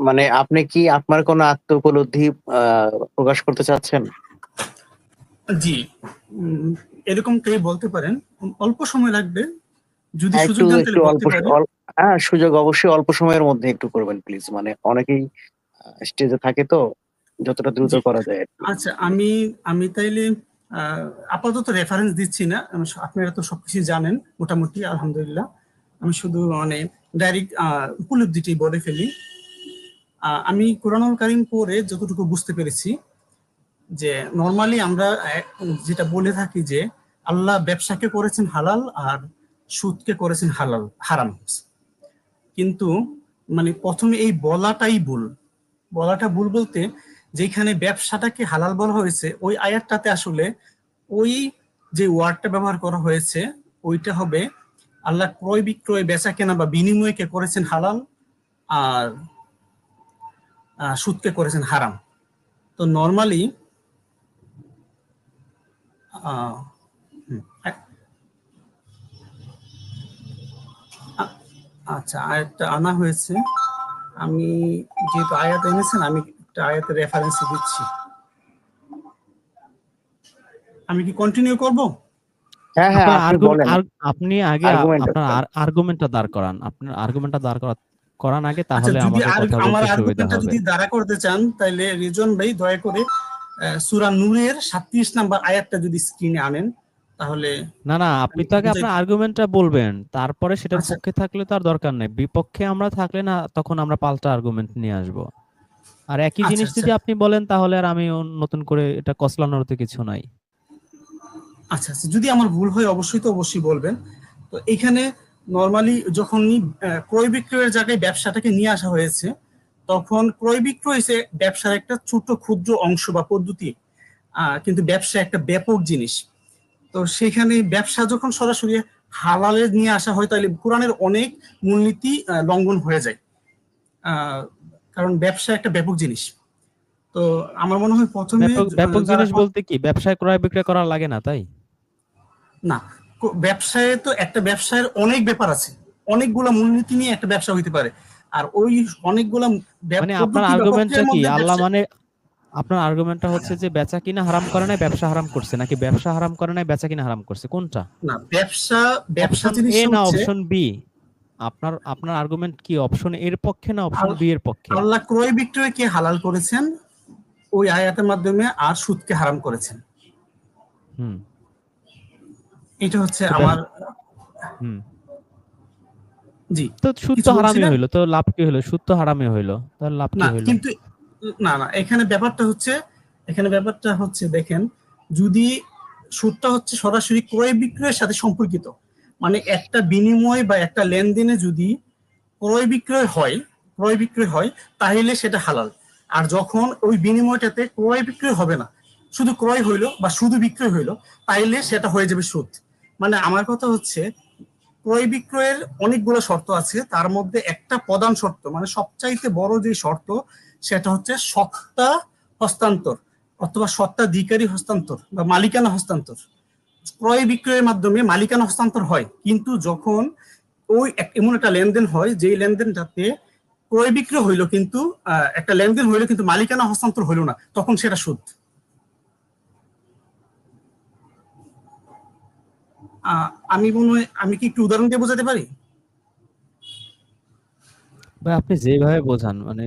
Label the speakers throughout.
Speaker 1: মানে আপনি কি আপনার কোনো আত্ম উপলব্ধি প্রকাশ করতে চাচ্ছেন?
Speaker 2: জি। উম, এরকমটাই বলতে পারেন। অল্প সময় লাগবে। যদি
Speaker 1: হ্যাঁ,
Speaker 2: সুযোগ দেন তাহলে
Speaker 1: অল্প হ্যাঁ সুযোগ অবশ্যই অল্প সময়ের মধ্যে একটু করবেন প্লিজ মানে অনেকেই স্টেজে থাকে তো যতটা দ্রুত করা যায়
Speaker 2: আচ্ছা আমি আমি তাইলে আপাতত রেফারেন্স দিচ্ছি না। আপনারা তো সবকিছু জানেন মোটামুটি আলহামদুলিল্লাহ। আমি শুধু মানে ডাইরেক্ট উপলব্ধিটি বলে ফেলি। আমি কোরআনুল কারিম পড়ে যতটুকু বুঝতে পেরেছি যে নর্মালি আমরা যেটা বলে থাকি যে আল্লাহ ব্যবসাকে করেছেন হালাল আর সুদকে করেছেন হালাল, হারাম। কিন্তু মানে প্রথমে এই বলাটাই ভুল। বলাটা ভুল বলতে যেখানে ব্যবসাটাকে হালাল বলা হয়েছে, ওই আয়াতটাতে আসলে ওই যে ওয়ার্ডটা ব্যবহার করা হয়েছে, ওইটা হবে আল্লাহ ক্রয় বিক্রয় বেচা কেনা বা বিনিময়কে করেছেন হালাল আর সুদকে করেছেন হারাম। তো নর্মালি আচ্ছা আয়াতটা আনা হয়েছে। আমি যেহেতু আয়াত এনেছেন আমি একটা আয়াতের রেফারেন্স দিচ্ছি। আমি কি কন্টিনিউ করব?
Speaker 1: হ্যাঁ হ্যাঁ আপনি
Speaker 3: আগে আপনার। আর্গুমেন্টটা দাঁড় করান। আপনার আর্গুমেন্টটা দাঁড় করা করান আগে
Speaker 2: আচ্ছা
Speaker 3: তাহলে
Speaker 2: যদি আর
Speaker 3: কথা
Speaker 2: আমার
Speaker 3: বলতে সুবিধা
Speaker 2: আর্গুমেন্টটা
Speaker 3: হবে
Speaker 2: যদি দাঁড়া করতে চান তাহলে রিজন ভাই দয়া করে সূরা নূরের 37 নাম্বার আয়াতটা যদি স্ক্রিনে আনেন তাহলে
Speaker 3: না না আপনি তো আগে আপনার আর্গুমেন্টটা বলবেন তারপরে সেটার
Speaker 2: আচ্ছা।
Speaker 3: পক্ষে থাকলে তো আর দরকার নেই। বিপক্ষে আমরা থাকলে না তখন আমরা পাল্টা আর্গুমেন্ট নিয়ে আসব। আর একই
Speaker 2: আচ্ছা,
Speaker 3: জিনিস। যদি আপনি বলেন তাহলে আর আমি নতুন করে এটা কসলানোর তো কিছু নাই।
Speaker 2: আচ্ছা আচ্ছা। যদি আমার ভুল হয় অবশ্যই তো অবশ্যই বলবেন। তো এখানে নর্মালি যখন ক্রয় বিক্রয়ের জায়গায় ব্যবসাটাকে নিয়ে আসা হয়েছে তখন ক্রয় বিক্রয় ব্যবসার একটা ছোট ক্ষুদ্র অংশ বা পদ্ধতি। কিন্তু ব্যবসা একটা ব্যাপক জিনিস। তো সেখানে ব্যবসা যখন সরাসরি হালালে নিয়ে আসা হয় তাহলে কোরআনের অনেক মূলনীতি লঙ্ঘন হয়ে যায়। আহ, কারণ ব্যবসা একটা ব্যাপক জিনিস। তো আমার মনে হয় প্রথমে
Speaker 3: ব্যাপক জিনিস বলতে কি? ব্যবসায় ক্রয় বিক্রয় করা লাগে না তাই?
Speaker 2: না। ব্যবসায় তো একটা ব্যবসায়ের অনেক ব্যাপার আছে। অনেকগুলা মূলনীতি নিয়ে একটা ব্যবসা হইতে পারে। আর ওই অনেকগুলা
Speaker 3: মানে আপনার আর্গুমেন্টটা কি? আল্লাহ মানে আপনার আর্গুমেন্টটা হচ্ছে যে বেচা কিনা হারাম করে নাই ব্যবসা হারাম করছে। নাকি ব্যবসা হারাম করে নাই বেচা কিনা হারাম করছে? কোনটা?
Speaker 2: না ব্যবসা ব্যবসা
Speaker 3: অপশন
Speaker 2: জিনিস
Speaker 3: এ না অপশন বি আপনার আপনার আর্গুমেন্ট কি? অপশন এর পক্ষে না অপশন বি এর পক্ষে?
Speaker 2: আল্লাহ ক্রয় বিক্রয়কে হালাল করেছেন ওই আয়াতের মাধ্যমে আর সুদকে হারাম করেছেন।
Speaker 3: হুম।
Speaker 2: এটা হচ্ছে আমার জি।
Speaker 3: তো সুদ তো হারামই? হইল তো লাভ কি হইল? সুদ তো হারামই হইল তাহলে লাভ কি হইল?
Speaker 2: কিন্তু না না এখানে ব্যাপারটা হচ্ছে এখানে ব্যাপারটা হচ্ছে দেখেন যদি সুদটা হচ্ছে সরাসরি ক্রয় বিক্রয়ের সাথে সম্পর্কিত মানে একটা বিনিময় বা একটা লেনদেনে যদি ক্রয় বিক্রয় হয় ক্রয় বিক্রয় হয় তাহলে সেটা হালাল। আর যখন ওই বিনিময়টাতে ক্রয় বিক্রয় হবে না শুধু ক্রয় হইল বা শুধু বিক্রয় হইল তাইলে সেটা হয়ে যাবে সুদ। মানে আমার কথা হচ্ছে, ক্রয় বিক্রয়ের অনেকগুলো শর্ত আছে, তার মধ্যে একটা প্রধান শর্ত মানে সবচাইতে বড় যে শর্ত, সেটা হচ্ছে সত্তা হস্তান্তর, অথবা সত্তাধিকারী হস্তান্তর বা মালিকানা হস্তান্তর। ক্রয় বিক্রয়ের মাধ্যমে মালিকানা হস্তান্তর হয়, কিন্তু যখন ওই এমন একটা লেনদেন হয়, যেই লেনদেনটাতে ক্রয় বিক্রয় হইল কিন্তু একটা লেনদেন হইল কিন্তু মালিকানা হস্তান্তর হইল না, তখন সেটা সুদ। আমি মনে হয় আমি কি একটু উদাহরণ দিয়ে বোঝাতে পারি?
Speaker 3: ভাই আপনি যেভাবে বোঝান মানে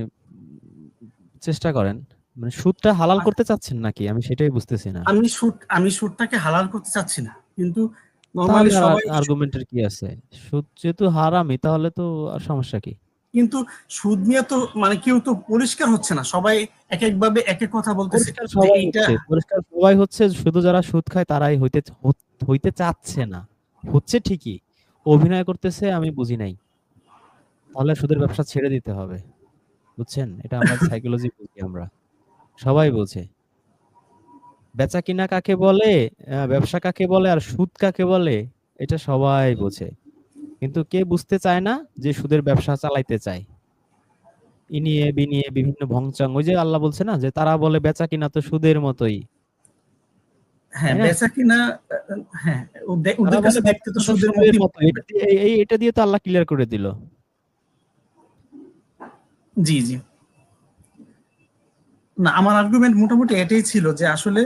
Speaker 3: চেষ্টা করেন। মানে সুদটা হালাল। করতে চাচ্ছেন নাকি? আমি সেটাই বুঝতেছি না।
Speaker 2: আমি সুদ আমি সুদটাকে হালাল করতে চাচ্ছি না। কিন্তু নর্মালি সবাই
Speaker 3: আর্গুমেন্টের কি আছে? সুদ যেহেতু হারামই তাহলে তো আর সমস্যা কি?
Speaker 2: কিন্তু সুদ নিয়ে তো মানে কেউ তো পরিষ্কার হচ্ছে না। সবাই এক এক ভাবে এক এক কথা বলতেছে
Speaker 3: পরিষ্কার সবাই হচ্ছে শুধু যারা সুদ খায় তারাই হইতে হইতে চাচ্ছে না। হচ্ছে ঠিকই অভিনয় করতেছে আমি বুঝি নাই। তাহলে সুদের ব্যবসা ছেড়ে দিতে হবে বুঝছেন? এটা আমরা সাইকোলজি বুঝি আমরা সবাই বোঝে। বেচা কিনা কাকে বলে ব্যবসা কাকে বলে আর সুদ কাকে বলে এটা সবাই বোঝে। কিন্তু কে বুঝতে চায় না যে সুদের ব্যবসা চালাইতে চায়? ইনিয়ে বিনিয়ে বিভিন্ন ভংচাং ওই যে আল্লাহ বলছে না যে তারা বলে বেচা কিনা তো সুদের মতোই।
Speaker 2: হ্যাঁ বেচা কিনা হ্যাঁ ওদের কাছে দেখতে তো সুদের
Speaker 3: এই- এটা দিয়ে তো আল্লাহ ক্লিয়ার করে দিল।
Speaker 2: জি জি। না আমার আর্গুমেন্ট মোটামুটি এটাই ছিল যে আসলে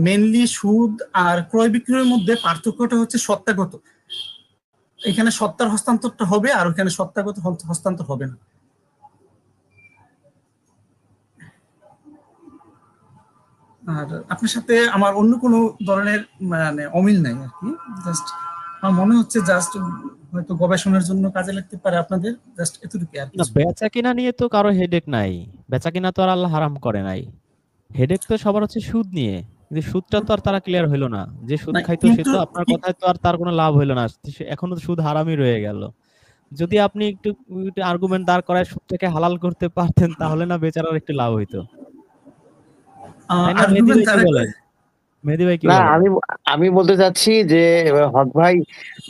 Speaker 2: মেনলি সুদ আর ক্রয় বিক্রয়ের মধ্যে পার্থক্যটা হচ্ছে সত্তাগত। এখানে সত্তার হস্তান্তরটা হবে আর ওখানে সত্তাগত হস্তান্তর হবে না। আর আপনার সাথে আমার অন্য কোনো ধরনের মানে অমিল নাই আর কি। জাস্ট আমার মনে হচ্ছে জাস্ট হয়তো গবেষণার জন্য কাজে লাগতে পারে আপনাদের। জাস্ট এতটুকু আর
Speaker 3: না বেচা কিনা নিয়ে তো কারও হেডেক নাই। বেচা কিনা তো আর আল্লাহ হারাম করে নাই। হেডেক তো সবার হচ্ছে সুদ নিয়ে। কিন্তু সুদটা তো আর তারা ক্লিয়ার হইল না। যে সুদ খাইতো সে তো আপনার কথায় তো আর তার কোনো লাভ হইল না। এখনও তো সুদ হারামই রয়ে গেল। যদি আপনি একটু আর্গুমেন্ট দাঁড় করায় সুদটাকে হালাল করতে পারতেন তাহলে না বেচারার একটু লাভ হইতো।
Speaker 1: আমি আমি বলতে চাচ্ছি যে হক ভাই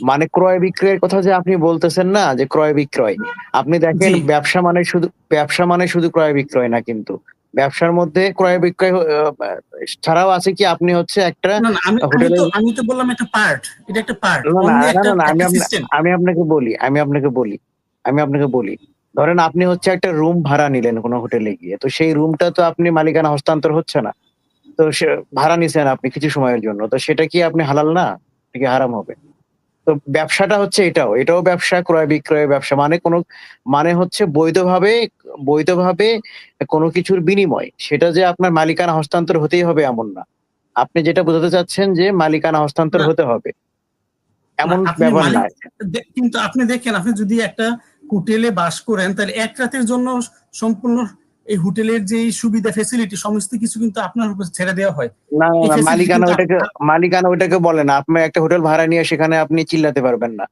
Speaker 1: মানে ক্রয় বিক্রয়ের কথা যে আপনি বলতেছেন না যে ক্রয় বিক্রয়। আপনি দেখেন ব্যবসা মানে শুধু ব্যবসা মানে শুধু ক্রয় বিক্রয় না কিন্তু। ব্যবসার মধ্যে ক্রয় বিক্রয় ছাড়াও আছে কি আপনি হচ্ছে একটা
Speaker 2: আমি তো বললাম একটা পার্ট। এটা একটা পার্ট।
Speaker 1: আমি আপনাকে বলি আমি আপনাকে বলি আমি আপনাকে বলি। ধরেন আপনি হচ্ছে একটা রুম ভাড়া নিলেন কোনো হোটেলে গিয়ে তো সেই রুমটা তো আপনি মালিকানা হস্তান্তর হচ্ছে না। তো সে ভাড়া নিছেন আপনি কিছু সময়ের জন্য তো সেটা কি আপনি হালাল না? নাকি হারাম হবে? তো ব্যবসাটা হচ্ছে এটাও এটাও ব্যবসা ক্রয় বিক্রয় ব্যবসা। মানে কোনো মানে হচ্ছে বৈধভাবে বৈধভাবে কোনো কিছুর বিনিময়। সেটা যে আপনার মালিকানা হস্তান্তর হতেই হবে এমন না। আপনি যেটা বোঝাতে চাচ্ছেন যে মালিকানা হস্তান্তর হতে হবে। এমন ব্যাপার না
Speaker 2: কিন্তু আপনি দেখেন আপনি যদি একটা হোটেলে বাস করেন তাহলে এক রাতের জন্য সম্পূর্ণ এই হোটেলের যে সুবিধা ফেসিলিটি সমস্ত কিছু কিন্তু আপনার উপর ছেড়ে দেওয়া হয়।
Speaker 1: না মালিকানা ওইটাকে মালিকানা ওইটাকে বলে না। আপনি একটা হোটেল ভাড়া নিয়ে সেখানে আপনি চিল্লাতে পারবেন না।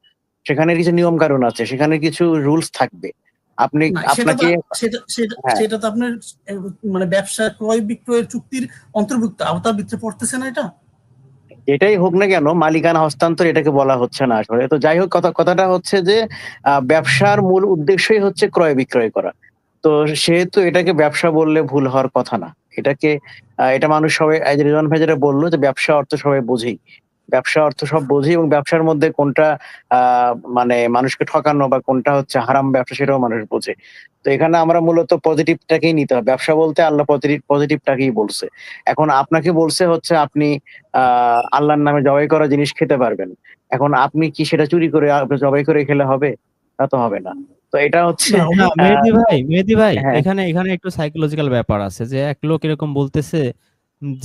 Speaker 1: সেখানে কিছু নিয়ম কানুন আছে সেখানে কিছু রুলস থাকবে। আপনি
Speaker 2: সেটা
Speaker 1: আপনাকে
Speaker 2: সেটা সেটা
Speaker 1: হ্যাঁ।
Speaker 2: সেটা তো আপনার মানে ব্যবসা ক্রয় বিক্রয়ের চুক্তির অন্তর্ভুক্ত। আওতার ভিতরে পড়তেছে না এটা?
Speaker 1: এটাই হোক না কেন, মালিকানা হস্তান্তর এটাকে বলা হচ্ছে না আসলে। তো যাই হোক, কথা, কথাটা হচ্ছে যে ব্যবসার মূল উদ্দেশ্যই হচ্ছে ক্রয় বিক্রয় করা। তো সেহেতু এটাকে ব্যবসা বললে ভুল হওয়ার কথা না। এটাকে এটা মানুষ সবাই রিজন ভাই যেটা বলল যে, ব্যবসা অর্থ সবাই বোঝেই। ব্যবসা অর্থ সব বোঝে এবং ব্যবসার মধ্যে কোনটা আহ মানে মানুষকে ঠকানো বা কোনটা হচ্ছে হারাম ব্যবসা সেটাও মানুষ বোঝে। তো এখানে আমরা মূলত পজিটিভটাকেই নিতে হবে। ব্যবসা বলতে আল্লাহ পজিটিভ পজিটিভটাকেই বলছে। এখন আপনাকে বলছে হচ্ছে আপনি আহ আল্লাহর নামে জবাই করা জিনিস খেতে পারবেন। এখন আপনি কি সেটা চুরি করে জবাই করে খেলে হবে? তা তো হবে না। তো এটা হচ্ছে
Speaker 3: মেহেদি ভাই মেহেদি ভাই
Speaker 1: হ্যাঁ।
Speaker 3: এখানে এখানে একটু সাইকোলজিক্যাল ব্যাপার আছে যে এক লোক এরকম বলতেছে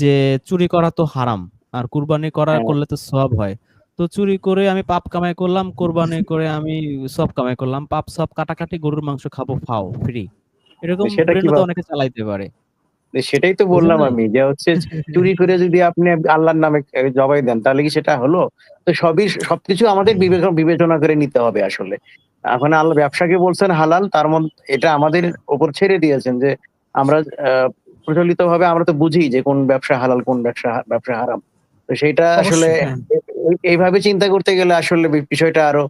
Speaker 3: যে চুরি করা তো হারাম। আর কুরবানি করা
Speaker 1: হ্যাঁ।
Speaker 3: করলে তো সব হয়। তো চুরি করে আমি পাপ কামাই করলাম কোরবানি করে আমি সব কামাই করলাম পাপ সব কাটাকাটি গরুর মাংস খাব ফাও ফ্রি এরকম তো অনেকে চালাইতে পারে।
Speaker 1: সেটাই তো বললাম আমি যে হচ্ছে চুরি করে যদি আপনি আল্লাহর নামে জবাই দেন তাহলে কি সেটা হলো? তো সবই সবকিছু আমাদের বিবেচনা বিবেচনা করে নিতে হবে আসলে। এখন আল্লাহ ব্যবসাকে বলছেন হালাল তার মধ্যে এটা আমাদের উপর ছেড়ে দিয়েছেন যে আমরা প্রচলিত ভাবে আমরা তো বুঝি যে কোন ব্যবসা হালাল কোন ব্যবসা ব্যবসা হারাম। তো সেটা আসলে
Speaker 2: হ্যাঁ।
Speaker 1: এই- এইভাবে চিন্তা করতে গেলে আসলে বিষয়টা আরও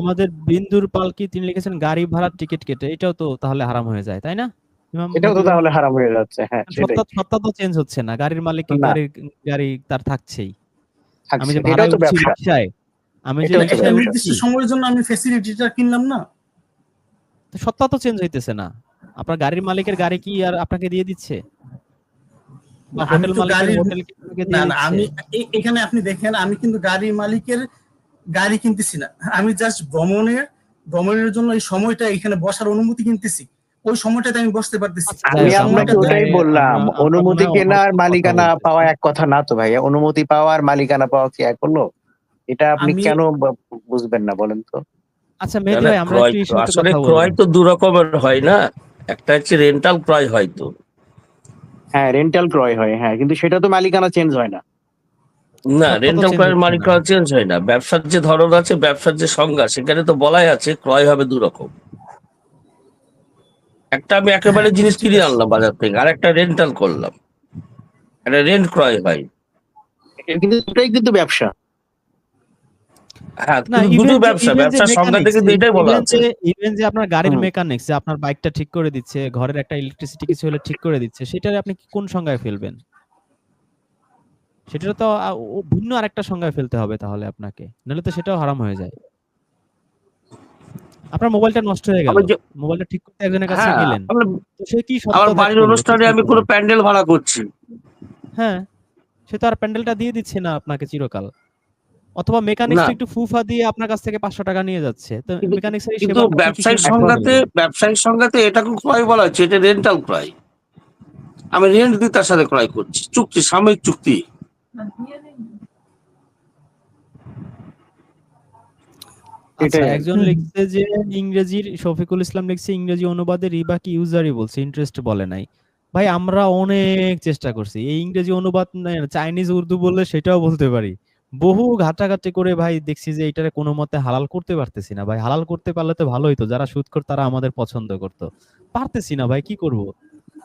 Speaker 3: আমাদের বিন্দুর পালকি তিনি লিখেছেন গাড়ি ভাড়ার টিকিট কেটে এটাও তো তাহলে হারাম হয়ে যায় তাই না
Speaker 1: এটাও তো তাহলে হারাম হয়ে যাচ্ছে হ্যাঁ
Speaker 3: সত্তা তো চেঞ্জ হচ্ছে না গাড়ির মালিক। গাড়ির গাড়ি তার থাকছেই আমি। যে
Speaker 1: এটাও
Speaker 3: ভাড়ায়
Speaker 1: তো
Speaker 3: উঠছি
Speaker 1: ব্যবসা
Speaker 3: আমি যে।
Speaker 2: নির্দিষ্ট সময়ের জন্য আমি ফেসিলিটিটা কিনলাম না
Speaker 3: তো সত্তা তো চেঞ্জ হইতেছে না আপনার গাড়ির মালিকের গাড়ি কি আর আপনাকে দিয়ে দিচ্ছে হোটেল মালিকের হোটেল কি আপনাকে
Speaker 2: না না আমি এখানে আপনি দেখেন আমি কিন্তু গাড়ির মালিকের গাড়ি কিনতেছি না। আমি জাস্ট ভ্রমণের ভ্রমণের জন্য এই সময়টা এখানে বসার অনুমতি কিনতেছি। ওই সময়টাতে আমি বসতে পারতেছি।
Speaker 3: আচ্ছা,
Speaker 1: আমি আপনাকে ওটাই বললাম অনুমতি কেনা আর
Speaker 3: অন্য কথা
Speaker 1: মালিকানা পাওয়া এক কথা না তো ভাইয়া। অনুমতি পাওয়া আর মালিকানা পাওয়া কি এক হলো? এটা আপনি কেন বুঝবেন না বলেন তো।
Speaker 3: আচ্ছা মেহেদি ভাই আমরা
Speaker 4: আসলে ক্রয় তো দু রকমের হয় না। একটা হচ্ছে রেন্টাল ক্রয় হয় তো।
Speaker 1: হ্যাঁ রেন্টাল ক্রয় হয় হ্যাঁ কিন্তু সেটা তো মালিকানা চেঞ্জ হয় না।
Speaker 4: না রেন্টাল ক্রয়ের মালিকানা চেঞ্জ হয় না। ব্যবসার যে ধরন আছে ব্যবসার যে সংজ্ঞা সেখানে তো বলাই আছে ক্রয় হবে দু রকম। একটা আমি একেবারে
Speaker 2: হ্যাঁ,
Speaker 4: জিনিস কিনে আনলাম বাজার থেকে আর একটা রেন্টাল করলাম। একটা রেন্ট ক্রয় হয়।
Speaker 1: কিন্তু দুটাই কিন্তু ব্যবসা।
Speaker 3: আপনার গাড়ির মেকানিক্স আপনার বাইকটা ঠিক করে দিচ্ছে ঘরের একটা ইলেকট্রিসিটি কিছু হলে ঠিক করে দিচ্ছে সেটার আপনি কি কোন সংজ্ঞায় ফেলবেন? সেটা তো ভিন্ন আরেকটা সংজ্ঞায় ফেলতে হবে তাহলে আপনাকে নাহলে তো সেটাও হারাম হয়ে যায়। আপনার মোবাইলটা নষ্ট হয়ে গেল মোবাইলটা ঠিক করতে একজনের কাছে
Speaker 4: হ্যাঁ
Speaker 3: গেলেন তো সে কি
Speaker 4: আমার বাড়ির অনুষ্ঠানে আমি কোনো প্যান্ডেল ভাড়া করছি।
Speaker 3: হ্যাঁ সে তো আর প্যান্ডেলটা দিয়ে দিচ্ছে না আপনাকে চিরকাল। অথবা মেকানিক্স একটু ফুফা দিয়ে আপনার কাছ থেকে পাঁচশো টাকা নিয়ে যাচ্ছে। তো মেকানিক্স
Speaker 4: কিন্তু ব্যবসায়িক সংঘাতে ব্যবসায়িক সংঘাতে এটাকে ক্রয় বলা হচ্ছে এটা রেন্টাল ক্রয় আমি রেন্ট দিয়ে তার সাথে ক্রয় করছি। চুক্তি সাময়িক চুক্তি।
Speaker 3: আচ্ছা একজন লিখছে যে ইংরেজির শফিকুল ইসলাম লিখছে ইংরেজি অনুবাদে রিবা কি ইউজারই বলছে ইন্টারেস্ট বলে নাই। ভাই আমরা অনেক চেষ্টা করছি। এই ইংরেজি অনুবাদ চাইনিজ উর্দু বললে সেটাও বলতে পারি। বহু ঘাটাঘাটি করে ভাই দেখছি যে এটারে কোনো মতে হালাল করতে পারতেছি না। ভাই হালাল করতে পারলে তো ভালোই তো যারা সুদ কর তারা আমাদের পছন্দ করতো। পারতেছি না ভাই কি করব?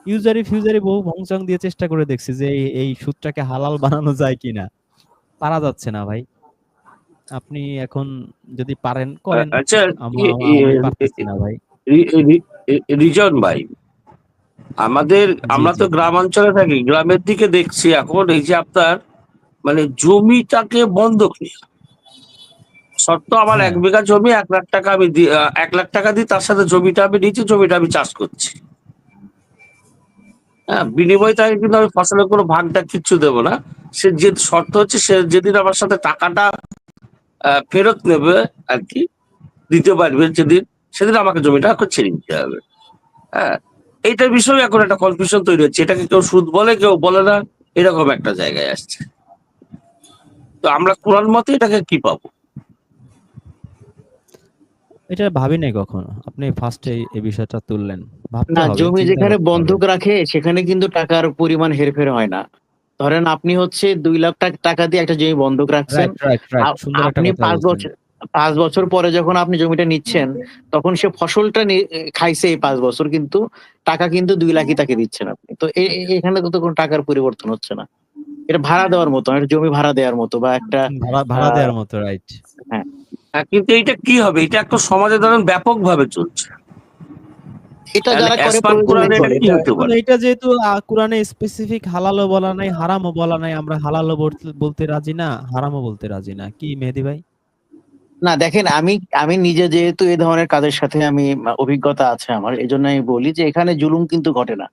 Speaker 3: ইউজারি ফিউজারি বহু ভংচং দিয়ে চেষ্টা করে দেখছি যে এই- সুদটাকে হালাল বানানো যায় কিনা। পারা যাচ্ছে না ভাই। আপনি এখন যদি পারেন করেন।
Speaker 4: আচ্ছা
Speaker 3: পারতেছি না ভাই।
Speaker 4: রিজন ভাই আমাদের আমরা তো। গ্রামাঞ্চলে থাকি গ্রামের দিকে দেখছি এখন এই যে আপনার মানে জমিটাকে বন্ধক নেওয়া শর্ত আমার। এক বিঘা জমি এক লাখ টাকা আমি এক লাখ টাকা দিই তার সাথে জমিটা আমি নিচ্ছি জমিটা আমি চাষ করছি। হ্যাঁ বিনিময় তাকে কিন্তু আমি ফসলের কোনো ভাগটা কিচ্ছু দেবো না। সে যে শর্ত হচ্ছে সে যেদিন আমার সাথে টাকাটা ফেরত নেবে আর কি দিতে পারবে যেদিন সেদিন আমাকে জমিটা এখন ছেড়ে দিতে হবে। হ্যাঁ এইটার বিষয়ে এখন একটা কনফিউশন তৈরি হচ্ছে। এটাকে কেউ সুদ বলে কেউ বলে না। এরকম একটা জায়গায় আসছে। তো আমরা কোরআন মতে এটাকে কি পাবো?
Speaker 3: এটা ভাবি নাই কখনো। আপনি ফার্স্টে এই বিষয়টা তুললেন।
Speaker 1: না জমি যেখানে বন্ধক রাখে সেখানে কিন্তু টাকার পরিমাণ হেরফের হয় না। ধরেন আপনি হচ্ছে দুই লাখ টাকা- দিয়ে একটা জমি বন্ধক রাখছেন। আপনি পাঁচ বছর পাঁচ বছর পরে যখন আপনি জমিটা নিচ্ছেন তখন সে ফসলটা খাইছে এই পাঁচ বছর কিন্তু টাকা কিন্তু দুই লাখই তাকে দিচ্ছেন আপনি। তো এখানে তো কোনো টাকার পরিবর্তন হচ্ছে না। এটা ভাড়া দেওয়ার মতো একটা জমি ভাড়া দেওয়ার মতো বা একটা
Speaker 3: ভাড়া ভাড়া দেওয়ার মতো রাইট
Speaker 4: হ্যাঁ, কিন্তু এইটা কি হবে? এটা একটা সমাজে ধরেন ব্যাপক ভাবে চলছে।
Speaker 1: এটা যারা করে
Speaker 4: এটা
Speaker 3: এটা যেহেতু কোরআনে স্পেসিফিক হালালও বলা নাই হারামও বলা নাই আমরা হালালও বলতে- বলতে রাজি না হারামও বলতে রাজি না। কি মেহেদি ভাই?
Speaker 1: না দেখেন আমি আমি নিজে যেহেতু এই ধরনের কাজের সাথে আমি অভিজ্ঞতা আছে আমার এই জন্য আমি বলি যে এখানে জুলুম কিন্তু ঘটে না।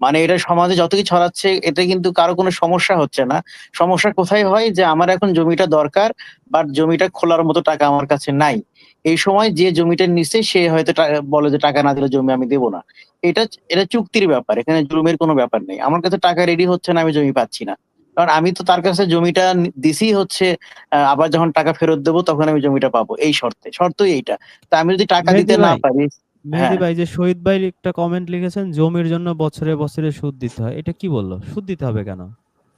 Speaker 1: মানে এটা সমাজে যত কি ছড়াচ্ছে এটা কিন্তু কারও কোনো সমস্যা হচ্ছে না। সমস্যা কোথায় হয়? যে আমার এখন জমিটা দরকার বাট জমিটা খোলার মতো টাকা আমার কাছে নাই। এই সময় যে জমিটা নিচ্ছে সে হয়তো বলে যে টাকা না দিলে জমি আমি দেবো না। এটা এটা চুক্তির ব্যাপার এখানে জমির কোনো ব্যাপার নেই। আমার কাছে টাকা রেডি হচ্ছে না আমি জমি পাচ্ছি না। কারণ আমি তো তার কাছে জমিটা দিছি হচ্ছে আহ, আবার যখন টাকা ফেরত দেবো তখন আমি জমিটা পাবো। এই শর্তে শর্তই এইটা। তা আমি যদি টাকা দিতে না পারি
Speaker 3: মেহেদি
Speaker 1: হ্যাঁ।
Speaker 3: ভাই যে শহীদ ভাই একটা কমেন্ট লিখেছেন জমির জন্য বছরে বছরে সুদ দিতে হয়। এটা কি বলল? সুদ দিতে হবে কেন?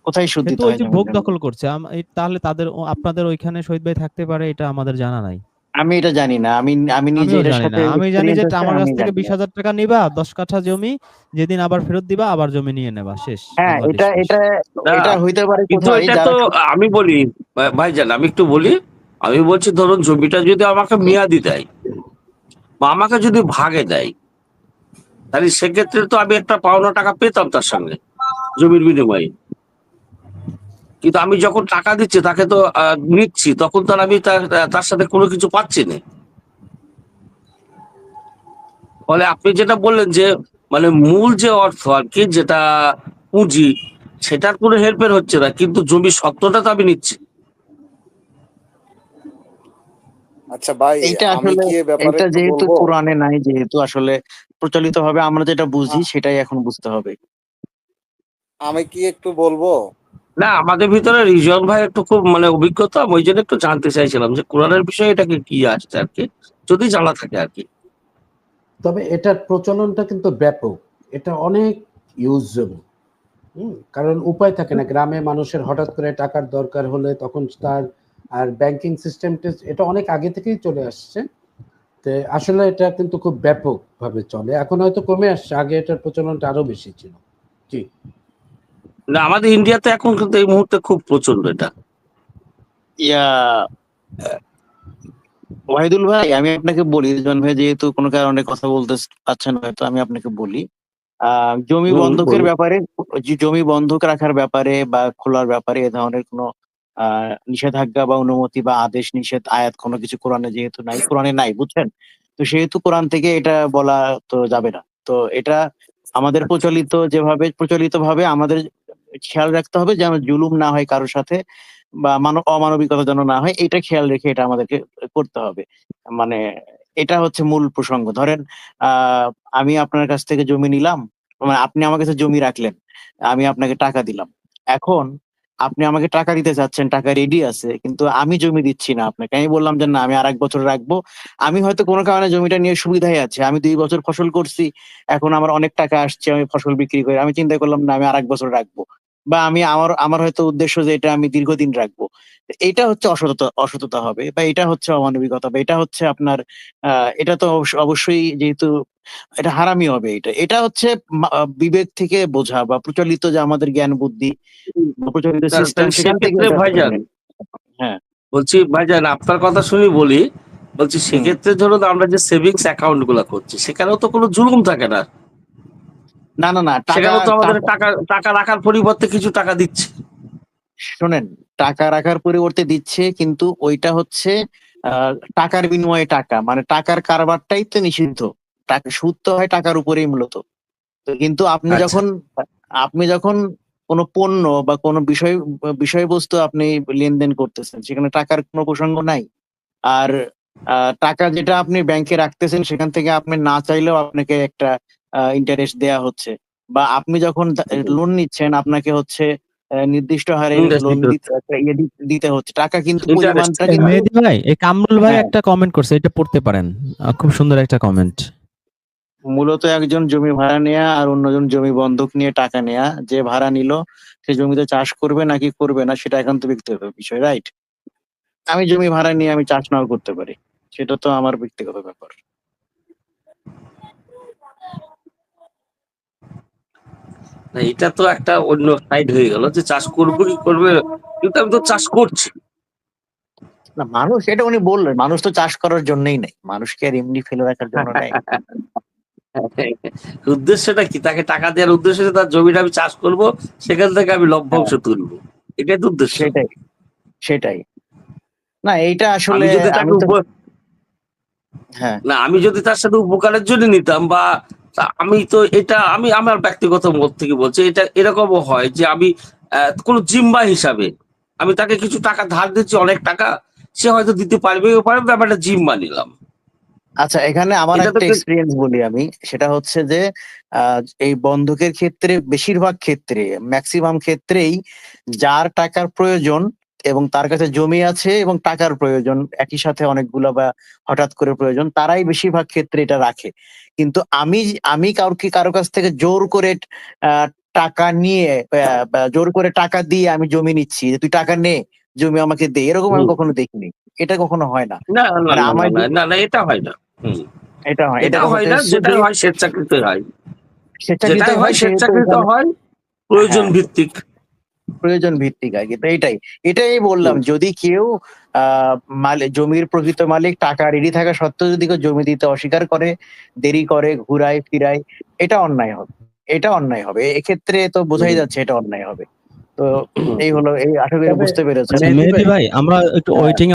Speaker 1: কোথায় সুদ দিতে
Speaker 3: তো ওই
Speaker 1: হয়
Speaker 3: যে
Speaker 1: জমির
Speaker 3: ভোগ
Speaker 1: জন্য?
Speaker 3: দখল করছে। আম- এই- তাহলে তাদের ও- আপনাদের ওইখানে শহীদ ভাই থাকতে পারে এটা আমাদের জানা নাই।
Speaker 1: আমি এটা জানি না। আমি আমি নিজে
Speaker 3: আমিও
Speaker 1: এটার
Speaker 3: জানি
Speaker 1: সাথে
Speaker 3: আমি জানি যে
Speaker 1: আছে,
Speaker 3: আমার কাছ
Speaker 1: আমি
Speaker 3: থেকে
Speaker 1: জানি
Speaker 3: বিশ
Speaker 1: না।
Speaker 3: হাজার টাকা নিবা দশ কাঠা জমি যেদিন আবার ফেরত দিবা আবার জমি নিয়ে নেবা। শেষ।
Speaker 1: হ্যাঁ
Speaker 3: বাংলাদেশ
Speaker 1: এটা
Speaker 3: শেষ।
Speaker 1: এটা
Speaker 4: না,
Speaker 1: এটা হইতে পারে
Speaker 4: কিন্তু
Speaker 1: কোথায়
Speaker 4: এটা
Speaker 1: যারা
Speaker 4: তো আমি বলি ভাই- ভাইজান আমি একটু বলি আমি বলছি ধরুন জমিটা যদি আমাকে মেয়াদি দেয় বা আমাকে যদি ভাগে দেয়, তাহলে সেক্ষেত্রে তো আমি একটা পাওনা টাকা পেতাম তার সঙ্গে, জমির বিনিময়ে। কিন্তু আমি যখন টাকা দিচ্ছি, তাকে তো নিচ্ছি, তখন তো আমি তার তার সাথে কোনো কিছু পাচ্ছি না। ফলে আপনি যেটা বললেন যে মানে মূল যে অর্থ আর কি, যেটা পুঁজি, সেটার কোনো হেল্পের হচ্ছে না, কিন্তু জমি সত্ত্বটা তো আমি নিচ্ছি।
Speaker 5: আচ্ছা ভাই আমি
Speaker 1: আসলে
Speaker 5: কি এ ব্যাপারে
Speaker 1: এটা যেহেতু? কোরআনে নাই যেহেতু আসলে প্রচলিত ভাবে আমরা যেটা বুঝি সেটাই এখন বুঝতে হবে।
Speaker 5: আমি কি একটু বলব?
Speaker 4: না আমাদের ভিতরে রিজন ভাই একটু খুব মানে অভিজ্ঞতা ওই জন্য একটু জানতে চাইছিলাম যে কোরআনের বিষয়ে এটাকে কি আসছে আর কি? যদি জানা থাকে আর কি।
Speaker 6: তবে এটার প্রচলনটা কিন্তু ব্যাপক এটা অনেক ইউজেবল কারণ উপায় থাকে না গ্রামে মানুষের হঠাৎ করে টাকার দরকার হলে তখন তার আর ব্যাংকিং সিস্টেমটা এটা অনেক আগে থেকেই চলে আসছে। তো আসলে এটা কিন্তু খুব ব্যাপকভাবে চলে। এখন হয়তো কমে আসছে আগে এটার প্রচলনটা আরও বেশি ছিল। জি।
Speaker 4: না আমাদের ইন্ডিয়াতে এখন কিন্তু এই মুহূর্তে খুব প্রচণ্ড এটা।
Speaker 1: ইয়া ওয়াহিদুল ভাই আমি আপনাকে বলি রিজন ভাই যেহেতু কোনো কারণে কথা বলতে পারছেন হয়তো আমি আপনাকে বলি। আহ, জমি বন্ধকের ব্যাপারে জমি বন্ধক রাখার ব্যাপারে বা খোলার ব্যাপারে এ ধরনের কোনো নিষেধাজ্ঞা বা অনুমতি বা আদেশ নিষেধ আয়াত কোনো কিছু কোরআনে যেহেতু নাই কোরআনে নাই বুঝছেন? তো সেহেতু কোরআন থেকে এটা বলা তো যাবে না। তো এটা আমাদের প্রচলিত যেভাবে প্রচলিত ভাবে আমাদের খেয়াল রাখতে হবে যেন জুলুম না হয় কারোর সাথে বা মানব অমানবিকতা যেন না হয় এটা খেয়াল রেখে এটা আমাদেরকে করতে হবে। মানে এটা হচ্ছে মূল প্রসঙ্গ। ধরেন আহ আমি আপনার কাছ থেকে জমি নিলাম মানে আপনি আমার কাছে জমি রাখলেন আমি আপনাকে টাকা দিলাম। এখন আপনি আমাকে টাকা দিতে চাচ্ছেন, টাকা রেডি আছে, কিন্তু আমি জমি দিচ্ছি না আপনাকে। আমি বললাম যে, না, আমি আর এক বছর রাখব। আমি হয়তো কোনো কারণে জমিটা নিয়ে সুবিধাই আছে। আমি দুই বছর ফসল করছি, এখন আমার অনেক টাকা আসছে, আমি ফসল বিক্রি করে, আমি চিন্তা করলাম, না, আমি আর এক বছর রাখব। বা আমি আমার আমার হয়তো উদ্দেশ্য যে এটা আমি দীর্ঘদিন রাখব। এটা হচ্ছে অসততা অসততা হবে বা এটা হচ্ছে অমানবিকতা বা এটা হচ্ছে আপনার এটা তো অবশ্যই যেহেতু এটা হারামি হবে এটা। এটা হচ্ছে বিবেক থেকে বোঝা বা প্রচলিত যে আমাদের জ্ঞান বুদ্ধি প্রচলিত সিস্টেম সেখান থেকে
Speaker 4: ভাইজান
Speaker 1: হ্যাঁ।
Speaker 4: বলছি ভাইজান আপনার কথা শুনি বলি বলছি সেক্ষেত্রে ধরুন আমরা যে সেভিংস অ্যাকাউন্টগুলা করছি সেখানেও তো কোনো জুলুম থাকে না।
Speaker 1: না না না টাকা
Speaker 4: তো আমাদের
Speaker 1: টাকা-
Speaker 4: টাকা রাখার পরিবর্তে কিছু টাকা দিচ্ছে।
Speaker 1: শোনেন টাকা রাখার পরিবর্তে দিচ্ছে কিন্তু ওইটা হচ্ছে টাকার বিনিময়ে টাকা। মানে টাকার কারবারটাই তো নিষিদ্ধ। টাকা সুদ তো হয় টাকার উপরেই মূলত। তো কিন্তু আপনি
Speaker 4: আচ্ছা।
Speaker 1: যখন আপনি যখন কোনো পণ্য বা কোনো বিষয় বিষয়বস্তু আপনি লেনদেন করতেছেন সেখানে টাকার কোনো প্রসঙ্গ নাই। আর টাকা যেটা আপনি ব্যাংকে রাখতেছেন সেখান থেকে আপনি না চাইলেও আপনাকে একটা ইন্টারেস্ট দেয়া হচ্ছে। বা আপনি যখন লোন নিচ্ছেন আপনাকে হচ্ছে আহ, নির্দিষ্ট হারে লোন
Speaker 4: দিতে
Speaker 1: ইয়ে দিতে হচ্ছে। টাকা কিন্তু
Speaker 3: মেহেদি ভাই এই কামরুল ভাই
Speaker 1: হ্যাঁ।
Speaker 3: একটা কমেন্ট করছে এটা পড়তে পারেন। খুব সুন্দর একটা কমেন্ট
Speaker 1: মূলত একজন জমি ভাড়া নেয়া আর অন্যজন জমি বন্ধক নিয়ে টাকা নেয়া। যে ভাড়া নিল সে জমিতে চাষ করবে নাকি করবে না সেটা একান্ত ব্যক্তিগত বিষয় রাইট আমি জমি ভাড়া নিয়ে আমি চাষ নাও করতে পারি। সেটা তো আমার ব্যক্তিগত ব্যাপার।
Speaker 4: না, এটা তো একটা অন্য সাইড হয়ে গেল যে চাষ করব কি করবে কিন্তু আমি তো চাষ করছি।
Speaker 1: না মানুষ এটা উনি বললেন মানুষ তো চাষ করার জন্যই নাই মানুষকে আর এমনি ফেলে রাখার জন্য নাই।
Speaker 4: উদ্দেশ্যটা কি? তাকে টাকা দেওয়ার উদ্দেশ্য তার জমিটা আমি চাষ করব সেখান থেকে আমি লভ্যাংশ তুলবো এটাই তো উদ্দেশ্য।
Speaker 1: সেটাই সেটাই। না এইটা আসলে
Speaker 4: আমি যদি তাকে
Speaker 1: আমি তো-
Speaker 4: উপ-
Speaker 1: হ্যাঁ।
Speaker 4: না আমি যদি তার সাথে উপকারের জন্য নিতাম বা আমি তো এটা আমি আমার ব্যক্তিগত মত থেকে বলছি এটা এরকমও হয় যে আমি কোনো জিম্বা হিসাবে আমি তাকে কিছু টাকা ধার দিচ্ছি অনেক টাকা সে হয়তো দিতে পারবেও পারবে ব্যাপারটা জিম্মা নিলাম।
Speaker 1: আচ্ছা এখানে আমার একটা এক্সপিরিয়েন্স বলি আমি। সেটা হচ্ছে যে আহ, এই বন্ধকের ক্ষেত্রে বেশিরভাগ ক্ষেত্রে ম্যাক্সিমাম ক্ষেত্রেই যার টাকার প্রয়োজন এবং তার কাছে জমি আছে এবং টাকার প্রয়োজন। একই সাথে অনেকগুলো বা হঠাৎ করে প্রয়োজন তারাই বেশিরভাগ ক্ষেত্রে এটা রাখে। কিন্তু আমি আমি কাউকে কারও কাছ থেকে জোর করে টাকা নিয়ে জোর করে টাকা দিয়ে আমি জমি নিচ্ছি যে তুই টাকা নে জমি আমাকে দে এরকম আমি কখনো দেখিনি। এটা কখনো হয় না।
Speaker 4: না না এটা হয় না।
Speaker 1: এটা হয়।
Speaker 4: এটা হয় না যেটা হয় স্বেচ্ছাকৃত হয়।
Speaker 1: স্বেচ্ছাকৃত
Speaker 4: হয়
Speaker 1: হয়
Speaker 4: স্বেচ্ছাকৃত হয় প্রয়োজন
Speaker 1: হ্যাঁ।
Speaker 4: ভিত্তিক।
Speaker 1: প্রয়োজন ভিত্তিক আর কি। তো এটাই এটাই বললাম যদি কেউ জমির প্রকৃত মালিক টাকা রেডি থাকা সত্ত্বেও যদি কেউ জমি দিতে অস্বীকার করে দেরি করে ঘুরায় ফিরায় এটা অন্যায় হবে। এটা অন্যায় হবে। এক্ষেত্রে তো বোঝাই যাচ্ছে এটা অন্যায় হবে। তো এই হলো এই আশা করি বুঝতে পেরেছেন।
Speaker 3: আচ্ছা, ভাই আমরা একটু
Speaker 1: হ্যাঁ।
Speaker 3: ওয়েটিং